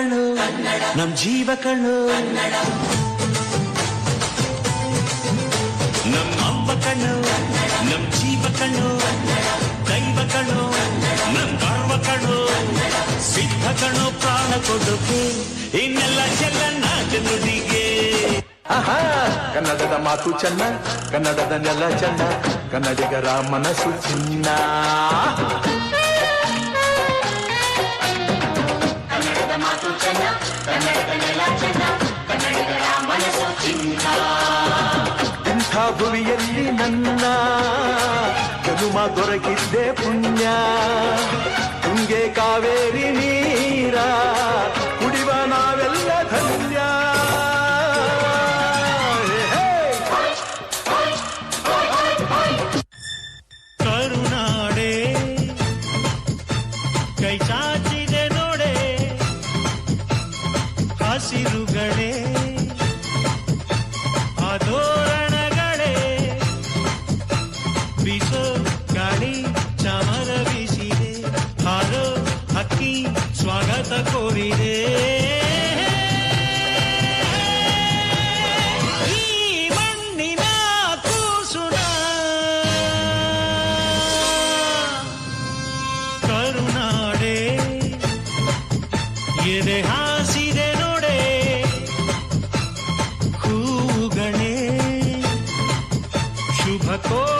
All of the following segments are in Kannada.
ಕಣ್ಣು, ನಮ್ ಜೀವ ಕಣ್ಣು. ನಮ್ ಅಪ್ಪ ಕಣ್ಣು, ನಮ್ ಜೀವ ಕಣ್ಣು. ದೈವ ಕಣ್ಣು, ನಮ್ ಗರ್ವ ಕಣ್ಣು. ಸಿದ್ಧ ಕಣ್ಣು, ಪ್ರಾಣ ಕೊಡುಗೆ. ಇನ್ನೆಲ್ಲ ಚೆಲ್ಲ ನಾಚನುಡಿಗೆ ಆಹಾ, ಕನ್ನಡದ ಮಾತು ಚೆನ್ನ, ಕನ್ನಡದ ನೆಲ ಚೆನ್ನ ಕನ್ನಡಿಗರ ಮನಸ್ಸು ಚಿನ್ನ ಇಂಥ ಭುವಿಯಲ್ಲಿ ನನ್ನ ಜನುಮ ದೊರಕಿದ್ದೆ ಪುಣ್ಯ ತುಂಗೆ ಕಾವೇರಿ ಹಸಿರುಗಳೇ ಆದೋರಣಗಳೇ ಬಿಸೋ ಗಾಳಿ ಚಾಮರ ಬೀಸಿದೆ ಹಾರೋ ಹಕ್ಕಿ ಸ್ವಾಗತ ಕೋರಿದೆ ಈ ಮಣ್ಣಿನ ಕೂಸುನ ಕರುನಾಡೆ ಎದೆ ಹಾಸಿದೆ 哦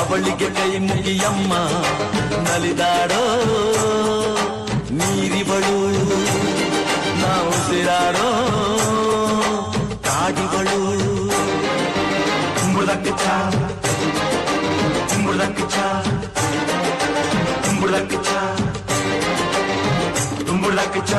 ಅವಳಿಗೆ ಕೈ ಮುಗಿಯಮ್ಮ ನಲಿದಾಡೋ